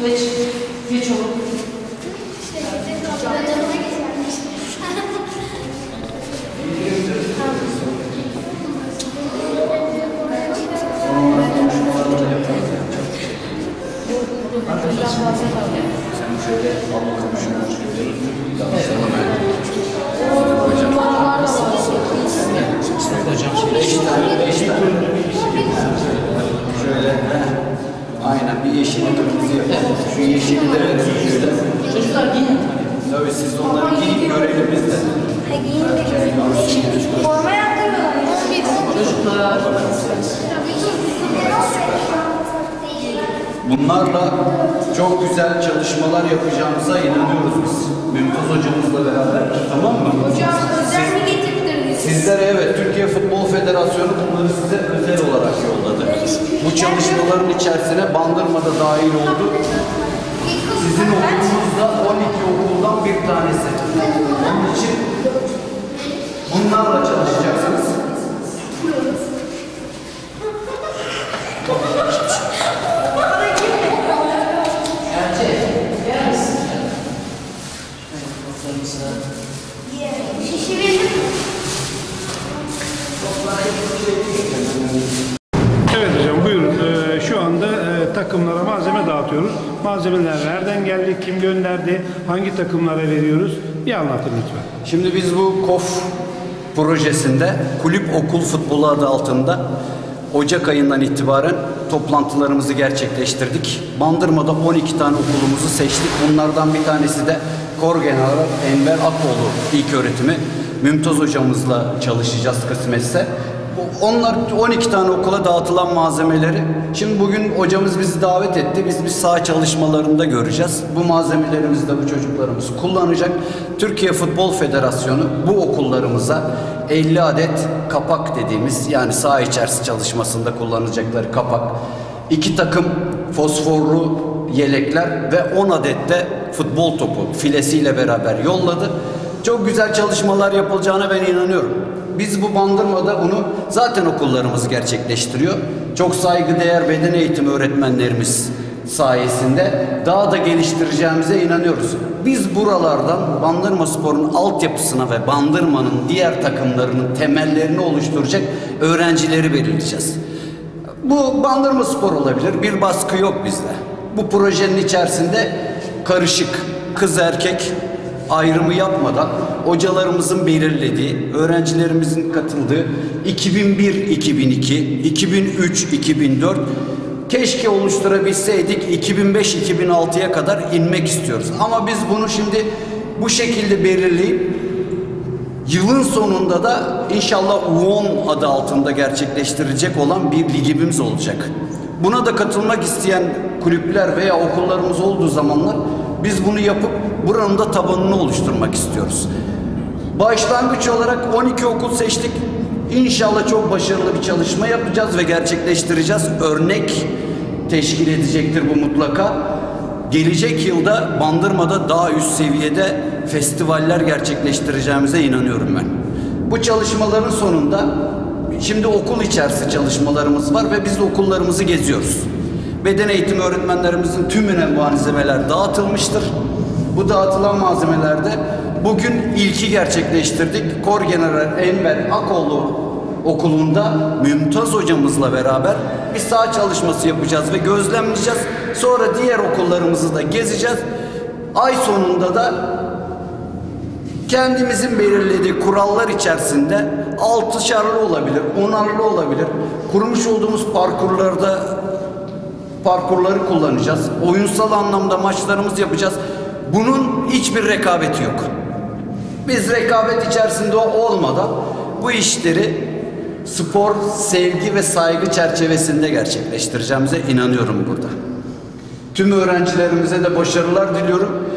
Geç, geç oğlum. Sen şöyle Allah'a düşünürsün. Yeşili kırmızı yapalım. Şu verelim şöyle. Çocuklar giyinin. Tabii siz onları giyin görelim biz de. Forma yaptırıyorlar. Çocuklar. Bunlarla çok güzel çalışmalar yapacağımıza inanıyoruz biz. Mümtaz hocamızla beraber. Tamam mı? Hocam? Sizlere evet Türkiye Futbol Federasyonu bunları size özel olarak yolladı. Bu çalışmaların içerisine Bandırma'da dahil oldu. Sizin okulunuz da 12 okuldan bir tanesi. Onun için bunlarla çalışacaksınız. Evet hocam buyurun. Ee, şu anda e, takımlara malzeme dağıtıyoruz. Malzemeler nereden geldi, kim gönderdi, hangi takımlara veriyoruz? Bir anlatın lütfen. Şimdi biz bu KOF projesinde kulüp okul futbolu adı altında Ocak ayından itibaren toplantılarımızı gerçekleştirdik. Bandırma'da 12 tane okulumuzu seçtik. Bunlardan bir tanesi de Kor General Enver Akoğlu ilk öğretimi. Mümtaz hocamızla çalışacağız kısmetse. Onlar 12 tane okula dağıtılan malzemeleri. Şimdi bugün hocamız bizi davet etti. Biz bir saha çalışmalarında göreceğiz. Bu malzemelerimizi de bu çocuklarımız kullanacak. Türkiye Futbol Federasyonu bu okullarımıza 50 adet kapak dediğimiz yani saha içerisi çalışmasında kullanacakları kapak, iki takım fosforlu yelekler ve 10 adet de futbol topu filesiyle beraber yolladı. Çok güzel çalışmalar yapılacağına ben inanıyorum. Biz bu bandırmada bunu zaten okullarımız gerçekleştiriyor. Çok saygıdeğer beden eğitimi öğretmenlerimiz sayesinde daha da geliştireceğimize inanıyoruz. Biz buralardan Bandırma Spor'un altyapısına ve Bandırma'nın diğer takımlarının temellerini oluşturacak öğrencileri belirleyeceğiz. Bu Bandırma Spor olabilir. Bir baskı yok bizde. Bu projenin içerisinde karışık kız erkek ayrımı yapmadan hocalarımızın belirlediği, öğrencilerimizin katıldığı 2001-2002, 2003-2004 keşke oluşturabilseydik 2005-2006'ya kadar inmek istiyoruz. Ama biz bunu şimdi bu şekilde belirleyip Yılın sonunda da inşallah U10 adı altında gerçekleştirilecek olan bir ligimiz olacak. Buna da katılmak isteyen kulüpler veya okullarımız olduğu zamanlar biz bunu yapıp buranın da tabanını oluşturmak istiyoruz. Başlangıç olarak 12 okul seçtik. İnşallah çok başarılı bir çalışma yapacağız ve gerçekleştireceğiz. Örnek teşkil edecektir bu mutlaka. Gelecek yılda Bandırma'da daha üst seviyede festivaller gerçekleştireceğimize inanıyorum ben. Bu çalışmaların sonunda şimdi okul içerisi çalışmalarımız var ve biz okullarımızı geziyoruz. Beden eğitimi öğretmenlerimizin tümüne malzemeler dağıtılmıştır. Bu dağıtılan malzemelerde bugün ilki gerçekleştirdik. Kor General Enver Akoğlu okulunda Mümtaz hocamızla beraber bir saha çalışması yapacağız ve gözlemleyeceğiz. Sonra diğer okullarımızı da gezeceğiz. Ay sonunda da kendimizin belirlediği kurallar içerisinde altışarlı olabilir, onarlı olabilir. Kurmuş olduğumuz parkurlarda parkurları kullanacağız. Oyunsal anlamda maçlarımız yapacağız. Bunun hiçbir rekabeti yok. Biz rekabet içerisinde olmadan bu işleri spor, sevgi ve saygı çerçevesinde gerçekleştireceğimize inanıyorum burada. Tüm öğrencilerimize de başarılar diliyorum.